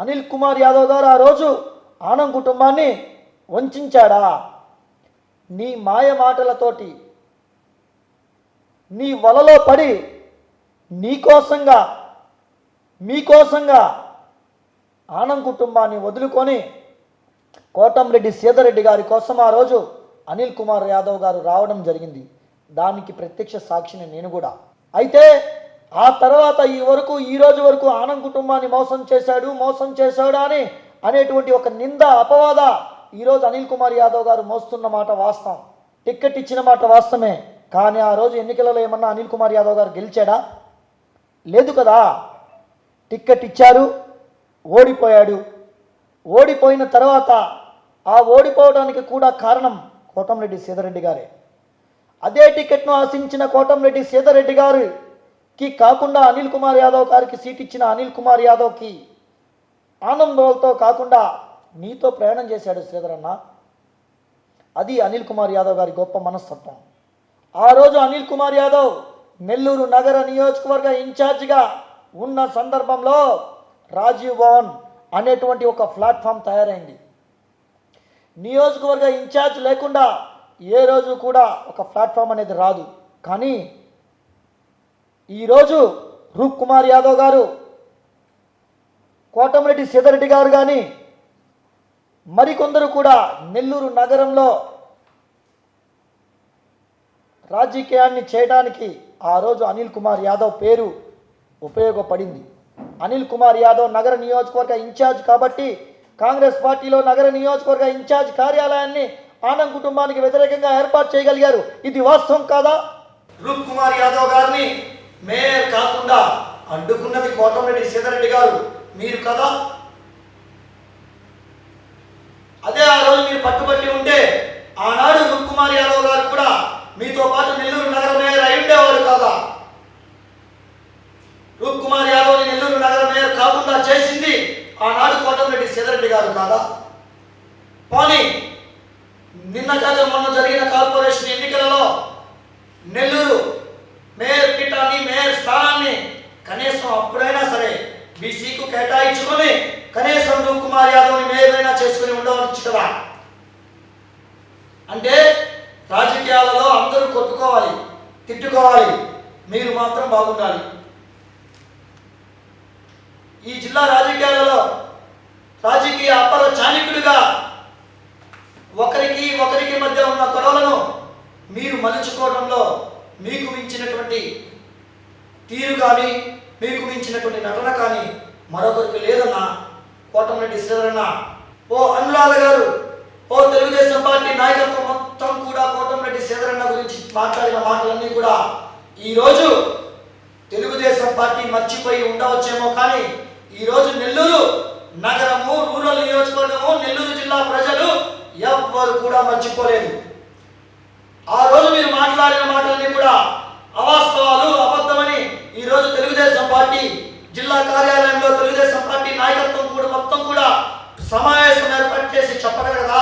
అనిల్ కుమార్ యాదవ్ గారు ఆ రోజు ఆనం కుటుంబాన్ని వంచాడా? నీ మాయ మాటలతోటి నీ వలలో పడి నీకోసంగా మీకోసంగా ఆనం కుటుంబాన్ని వదులుకొని కోటంరెడ్డి సీతారెడ్డి గారి కోసం ఆ రోజు అనిల్ కుమార్ యాదవ్ గారు రావడం జరిగింది. దానికి ప్రత్యక్ష సాక్షిని నేను కూడా. అయితే ఆ తర్వాత ఈ వరకు ఈ రోజు వరకు ఆనం కుటుంబాన్ని మోసం చేశాడు మోసం చేశాడు అని అనేటువంటి ఒక నింద అపవాద ఈరోజు అనిల్ కుమార్ యాదవ్ గారు మోస్తున్న మాట వాస్తవం. టిక్కెట్ ఇచ్చిన మాట వాస్తవమే. కానీ ఆ రోజు ఎన్నికలలో ఏమన్నా అనిల్ కుమార్ యాదవ్ గారు గెలిచాడా? లేదు కదా. టిక్కెట్ ఇచ్చారు ఓడిపోయాడు. ఓడిపోయిన తర్వాత ఆ ఓడిపోవడానికి కూడా కారణం కోటంరెడ్డి సీతారెడ్డి గారే. అదే టికెట్ను ఆశించిన కోటంరెడ్డి సీతారెడ్డి కి కాకుండా అనిల్ కుమార్ యాదవ్ గారికి సీట్ ఇచ్చిన అనిల్ కుమార్ యాదవ్కి ఆనందంతో కాకుండా నీతో ప్రయాణం చేశాడు శ్రీధరన్న అది అనిల్ కుమార్ యాదవ్ గారి గొప్ప మనస్తత్వం. ఆ రోజు అనిల్ కుమార్ యాదవ్ నెల్లూరు నగర నియోజకవర్గ ఇన్ఛార్జిగా ఉన్న సందర్భంలో రాజీవ్ భవన్ అనేటువంటి ఒక ప్లాట్ఫామ్ తయారైంది. నియోజకవర్గ ఇన్ఛార్జ్ లేకుండా ఏ రోజు కూడా ఒక ప్లాట్ఫామ్ అనేది రాదు. కానీ ఈరోజు రూప్ కుమార్ యాదవ్ గారు కోటమిరెడ్డి సీతారెడ్డి గారు కానీ మరికొందరు కూడా నెల్లూరు నగరంలో రాజకీయాన్ని చేయడానికి ఆ రోజు అనిల్ కుమార్ యాదవ్ పేరు ఉపయోగపడింది. అనిల్ కుమార్ యాదవ్ నగర నియోజకవర్గ ఇన్ఛార్జ్ కాబట్టి కాంగ్రెస్ పార్టీలో నగర నియోజకవర్గ ఇన్ఛార్జ్ కార్యాలయాన్ని ఆనంద్ కుటుంబానికి వ్యతిరేకంగా ఏర్పాటు చేయగలిగారు. ఇది వాస్తవం కాదా? రూప్ కుమార్ యాదవ్ గారిని మేయర్ కాకుండా అడ్డుకున్నది కోటమిరెడ్డి సీతారెడ్డి గారు. మీరు కదా? అదే ఆ రోజు మీరు పట్టుబట్టి ఉంటే ఆనాడు రూప్ కుమార్ యాదవ్ గారు కూడా మీతో పాటు నెల్లూరు నగర మేయర్ అయి ఉండేవారు కదా? రూప్ కుమార్ యాదవ్ని నెల్లూరు నగర మేయర్ కాకుండా చేసింది ఆనాడు కోటమిరెడ్డి సీతారెడ్డి గారు కాదా? పోనీ నిన్న కాక మొన్న జరిగిన కార్పొరేషన్ ఎన్నికలలో నెల్లూరు కేటాయించుకొని కనీసం రూప్ కుమార్ యాదవ్ని మేయర్ చేసుకుని ఉండవచ్చు కదా? అంటే రాజకీయాలలో అందరూ కొట్టుకోవాలి తిట్టుకోవాలి. మీరు మాత్రం బాగుండాలి. ఈ జిల్లా రాజకీయాలలో రాజకీయ అపర చాణికుడిగా ఒకరికి ఒకరికి మధ్య ఉన్న గొడవలను మీరు మలుచుకోవడంలో మీకు మించినటువంటి తీరు కానీ మీకు మించినటువంటి నటన కానీ మరొకరికి లేదన్నా కోటమిరెడ్డి శ్రీధరన్న ఓ అనురాధ గారు ఓ తెలుగుదేశం పార్టీ నాయకత్వం మొత్తం కూడా కోటమిరెడ్డి శ్రీధరన్న గురించి మాట్లాడిన మాటలన్నీ కూడా ఈరోజు తెలుగుదేశం పార్టీ మర్చిపోయి ఉండవచ్చేమో కానీ ఈరోజు నెల్లూరు నగరము రూరల్ నియోజకవర్గము నెల్లూరు జిల్లా ప్రజలు ఎవ్వరు కూడా మర్చిపోలేదు. ఆ రోజు మీరు మాట్లాడిన మాటలన్నీ కూడా అవాస్తవాలు అబద్ధమని ఈ రోజు తెలుగుదేశం పార్టీ జిల్లా కార్యాలయం చెప్పగలగదా